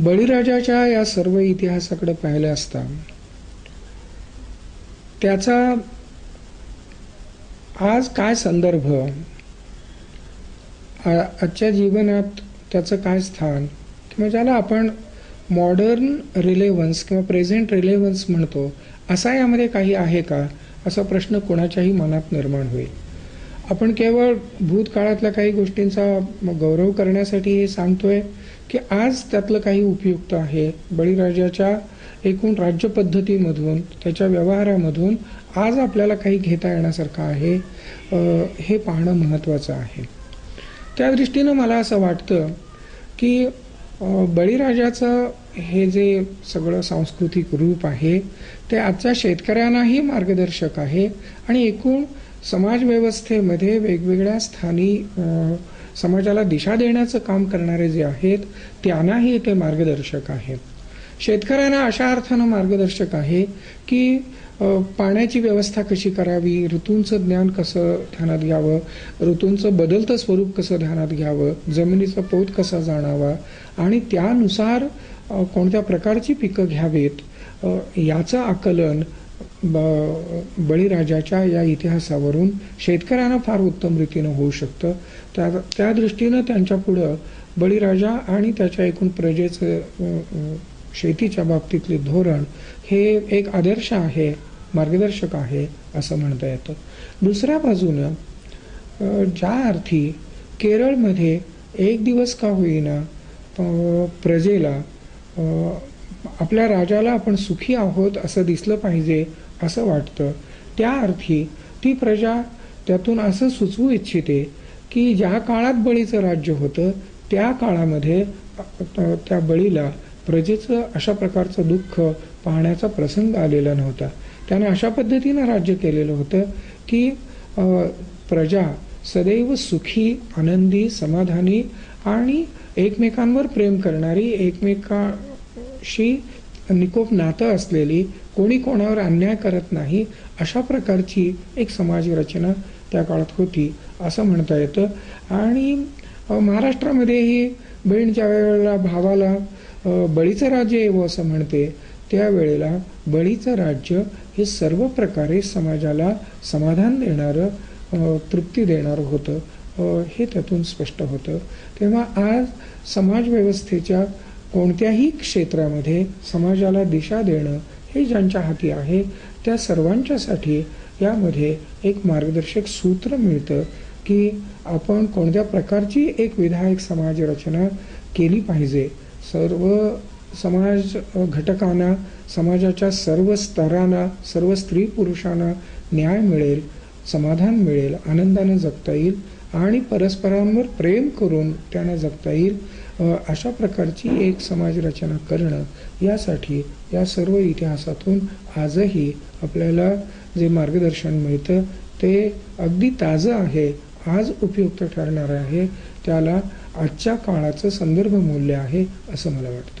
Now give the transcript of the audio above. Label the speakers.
Speaker 1: बळीराजाच्या या सर्व इतिहासाकडे पाहिलं असता त्याचा आज काय संदर्भ? आजच्या जीवनात त्याचं काय स्थान? किंवा ज्याला आपण मॉडर्न रिलेव्हन्स किंवा प्रेझेंट रिलेव्हन्स म्हणतो असा यामध्ये काही आहे का? असा प्रश्न कोणाच्याही मनात निर्माण होईल. आपण केवळ भूतकाळातल्या काही गोष्टींचा गौरव करण्यासाठी हे सांगतोय की आज त्यातलं काही उपयुक्त आहे. बळीराजाच्या एकूण राज्यपद्धतीमधून त्याच्या व्यवहारामधून आज आपल्याला काही घेता येण्यासारखं आहे हे पाहणं महत्त्वाचं आहे. त्या दृष्टीनं मला असं वाटतं की बळीराजाचं हे जे सगळं सांस्कृतिक रूप आहे ते आजच्या शेतकऱ्यांनाही मार्गदर्शक आहे आणि एकूण समाजव्यवस्थेमध्ये वेगवेगळ्या स्थानी समाजाला दिशा देण्याचं काम करणारे जे आहेत त्यांनाही ते मार्गदर्शक आहेत. शेतकऱ्यांना अशा अर्थानं मार्गदर्शक आहे की पाण्याची व्यवस्था कशी करावी ऋतूंचं ज्ञान कसं ध्यानात घ्यावं ऋतूंचं बदलतं स्वरूप कसं ध्यानात घ्यावं जमिनीचा पोत कसा जाणावा आणि त्यानुसार कोणत्या प्रकारची पिकं घ्यावीत याचं आकलन ब बळीराजाच्या या इतिहासावरून शेतकऱ्यांना फार उत्तम रीतीनं होऊ शकतं. त्या त्या दृष्टीनं त्यांच्यापुढं बळीराजा आणि त्याच्या एकूण प्रजेचं शेतीच्या बाबतीतले धोरण हे एक आदर्श आहे मार्गदर्शक आहे असं म्हणता येतं. दुसऱ्या बाजूनं ज्या अर्थी केरळमध्ये एक दिवस का होईना प्रजेला आपल्या राजाला आपण सुखी आहोत असं दिसलं पाहिजे असं वाटतं. त्या अर्थी ती प्रजा त्यातून असं सुचवू इच्छिते की ज्या काळात बळीचं राज्य होतं त्या काळामध्ये त्या बळीला प्रजेचं अशा प्रकारचं दुःख पाहण्याचा प्रसंग आलेला नव्हता. त्याने अशा पद्धतीनं राज्य केलेलं होतं की प्रजा सदैव सुखी आनंदी समाधानी आणि एकमेकांवर प्रेम करणारी एकमेका शी निकोप नातं असलेली कोणी कोणावर अन्याय करत नाही अशा प्रकारची एक समाज रचना त्या काळात होती असं म्हणता येतं. आणि महाराष्ट्रामध्येही बहीण ज्या वेळेला भावाला बळीचं राज्य येवं असं म्हणते त्यावेळेला बळीचं राज्य हे सर्व प्रकारे समाजाला समाधान देणारं तृप्ती देणारं होतं. हे त्यातून स्पष्ट होतं. तेव्हा आज समाजव्यवस्थेच्या कोणत्याही क्षेत्रामध्ये समाजाला दिशा देणं हे ज्यांच्या हाती आहे त्या सर्वांच्यासाठी यामध्ये एक मार्गदर्शक सूत्र मिळतं की आपण कोणत्या प्रकारची एक विधायक समाज रचना केली पाहिजे. सर्व समाज घटकांना समाजाच्या सर्व स्तरांना सर्व स्त्री पुरुषांना न्याय मिळेल समाधान मिळेल आनंदानं जगता येईल आणि परस्परांवर प्रेम करून त्यांना जगता येईल. अशा प्रकारची एक समाज रचना करणं यासाठी या सर्व इतिहासातून आजही आपल्याला जे मार्गदर्शन मिळतं ते अगदी ताजं आहे आज उपयुक्त ठरणार आहे त्याला आजच्या काळाचं संदर्भ मूल्य आहे असं मला वाटतं.